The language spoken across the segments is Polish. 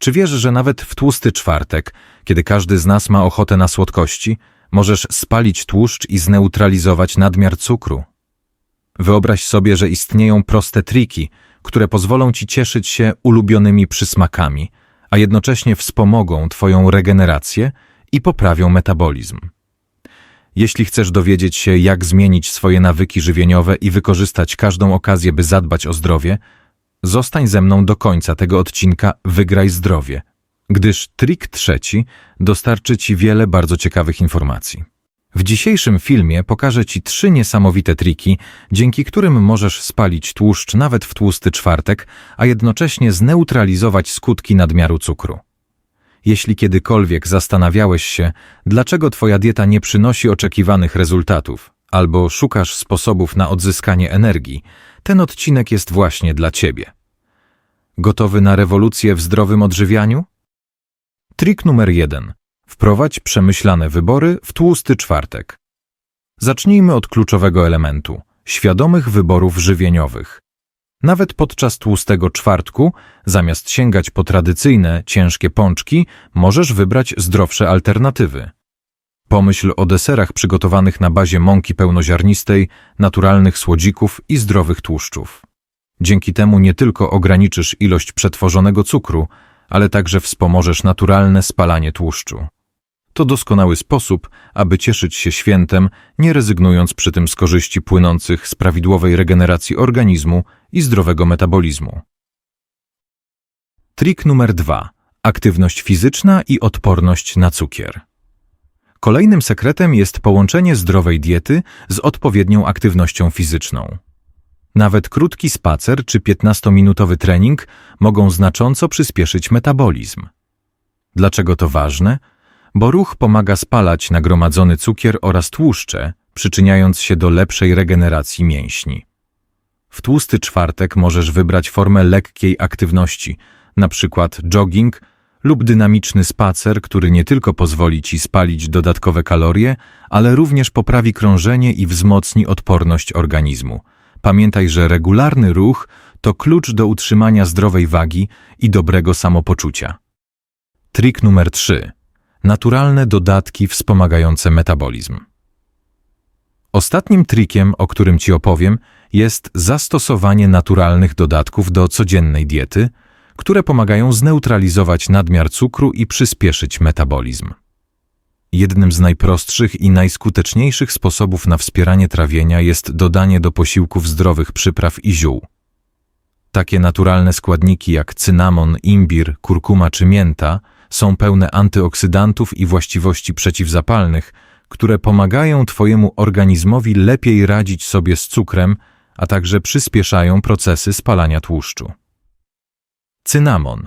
Czy wiesz, że nawet w tłusty czwartek, kiedy każdy z nas ma ochotę na słodkości, możesz spalić tłuszcz i zneutralizować nadmiar cukru? Wyobraź sobie, że istnieją proste triki, które pozwolą ci cieszyć się ulubionymi przysmakami, a jednocześnie wspomogą twoją regenerację i poprawią metabolizm. Jeśli chcesz dowiedzieć się, jak zmienić swoje nawyki żywieniowe i wykorzystać każdą okazję, by zadbać o zdrowie, zostań ze mną do końca tego odcinka Wygraj zdrowie, gdyż trik trzeci dostarczy Ci wiele bardzo ciekawych informacji. W dzisiejszym filmie pokażę Ci trzy niesamowite triki, dzięki którym możesz spalić tłuszcz nawet w tłusty czwartek, a jednocześnie zneutralizować skutki nadmiaru cukru. Jeśli kiedykolwiek zastanawiałeś się, dlaczego Twoja dieta nie przynosi oczekiwanych rezultatów, albo szukasz sposobów na odzyskanie energii, ten odcinek jest właśnie dla Ciebie. Gotowy na rewolucję w zdrowym odżywianiu? Trik numer jeden. Wprowadź przemyślane wybory w tłusty czwartek. Zacznijmy od kluczowego elementu świadomych wyborów żywieniowych. Nawet podczas tłustego czwartku, zamiast sięgać po tradycyjne, ciężkie pączki, możesz wybrać zdrowsze alternatywy. Pomyśl o deserach przygotowanych na bazie mąki pełnoziarnistej, naturalnych słodzików i zdrowych tłuszczów. Dzięki temu nie tylko ograniczysz ilość przetworzonego cukru, ale także wspomożesz naturalne spalanie tłuszczu. To doskonały sposób, aby cieszyć się świętem, nie rezygnując przy tym z korzyści płynących z prawidłowej regeneracji organizmu i zdrowego metabolizmu. Trik numer dwa: Aktywność fizyczna i odporność na cukier. Kolejnym sekretem jest połączenie zdrowej diety z odpowiednią aktywnością fizyczną. Nawet krótki spacer czy 15-minutowy trening mogą znacząco przyspieszyć metabolizm. Dlaczego to ważne? Bo ruch pomaga spalać nagromadzony cukier oraz tłuszcze, przyczyniając się do lepszej regeneracji mięśni. W tłusty czwartek możesz wybrać formę lekkiej aktywności, np. jogging lub dynamiczny spacer, który nie tylko pozwoli Ci spalić dodatkowe kalorie, ale również poprawi krążenie i wzmocni odporność organizmu. Pamiętaj, że regularny ruch to klucz do utrzymania zdrowej wagi i dobrego samopoczucia. Trik numer 3. Naturalne dodatki wspomagające metabolizm. Ostatnim trikiem, o którym Ci opowiem, jest zastosowanie naturalnych dodatków do codziennej diety, które pomagają zneutralizować nadmiar cukru i przyspieszyć metabolizm. Jednym z najprostszych i najskuteczniejszych sposobów na wspieranie trawienia jest dodanie do posiłków zdrowych przypraw i ziół. Takie naturalne składniki jak cynamon, imbir, kurkuma czy mięta są pełne antyoksydantów i właściwości przeciwzapalnych, które pomagają Twojemu organizmowi lepiej radzić sobie z cukrem, a także przyspieszają procesy spalania tłuszczu. Cynamon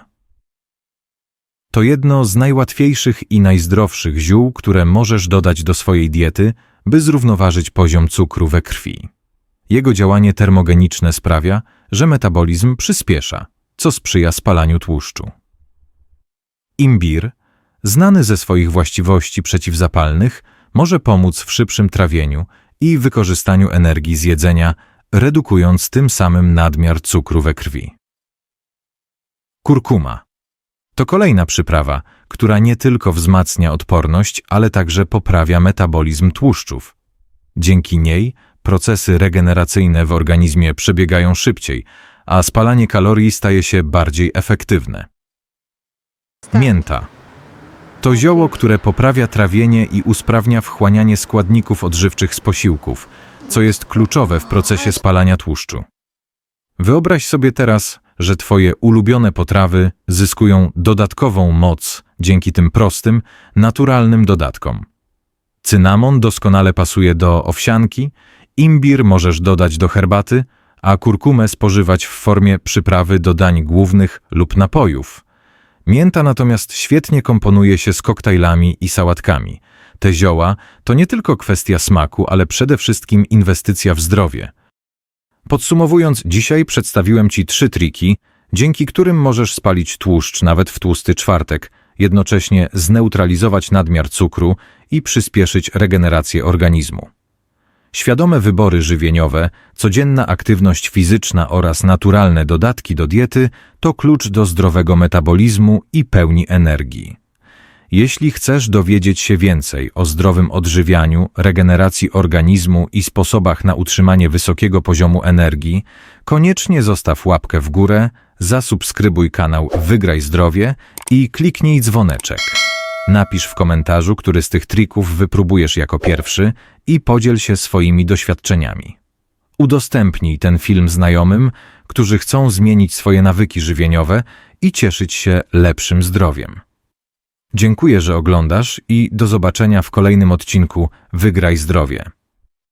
to jedno z najłatwiejszych i najzdrowszych ziół, które możesz dodać do swojej diety, by zrównoważyć poziom cukru we krwi. Jego działanie termogeniczne sprawia, że metabolizm przyspiesza, co sprzyja spalaniu tłuszczu. Imbir, znany ze swoich właściwości przeciwzapalnych, może pomóc w szybszym trawieniu i wykorzystaniu energii z jedzenia, redukując tym samym nadmiar cukru we krwi. Kurkuma to kolejna przyprawa, która nie tylko wzmacnia odporność, ale także poprawia metabolizm tłuszczów. Dzięki niej procesy regeneracyjne w organizmie przebiegają szybciej, a spalanie kalorii staje się bardziej efektywne. Mięta. To zioło, które poprawia trawienie i usprawnia wchłanianie składników odżywczych z posiłków, co jest kluczowe w procesie spalania tłuszczu. Wyobraź sobie teraz, że Twoje ulubione potrawy zyskują dodatkową moc dzięki tym prostym, naturalnym dodatkom. Cynamon doskonale pasuje do owsianki, imbir możesz dodać do herbaty, a kurkumę spożywać w formie przyprawy do dań głównych lub napojów. Mięta natomiast świetnie komponuje się z koktajlami i sałatkami. Te zioła to nie tylko kwestia smaku, ale przede wszystkim inwestycja w zdrowie – Podsumowując, dzisiaj przedstawiłem Ci trzy triki, dzięki którym możesz spalić tłuszcz nawet w tłusty czwartek, jednocześnie zneutralizować nadmiar cukru i przyspieszyć regenerację organizmu. Świadome wybory żywieniowe, codzienna aktywność fizyczna oraz naturalne dodatki do diety to klucz do zdrowego metabolizmu i pełni energii. Jeśli chcesz dowiedzieć się więcej o zdrowym odżywianiu, regeneracji organizmu i sposobach na utrzymanie wysokiego poziomu energii, koniecznie zostaw łapkę w górę, zasubskrybuj kanał Wygraj Zdrowie i kliknij dzwoneczek. Napisz w komentarzu, który z tych trików wypróbujesz jako pierwszy i podziel się swoimi doświadczeniami. Udostępnij ten film znajomym, którzy chcą zmienić swoje nawyki żywieniowe i cieszyć się lepszym zdrowiem. Dziękuję, że oglądasz i do zobaczenia w kolejnym odcinku Wygraj Zdrowie.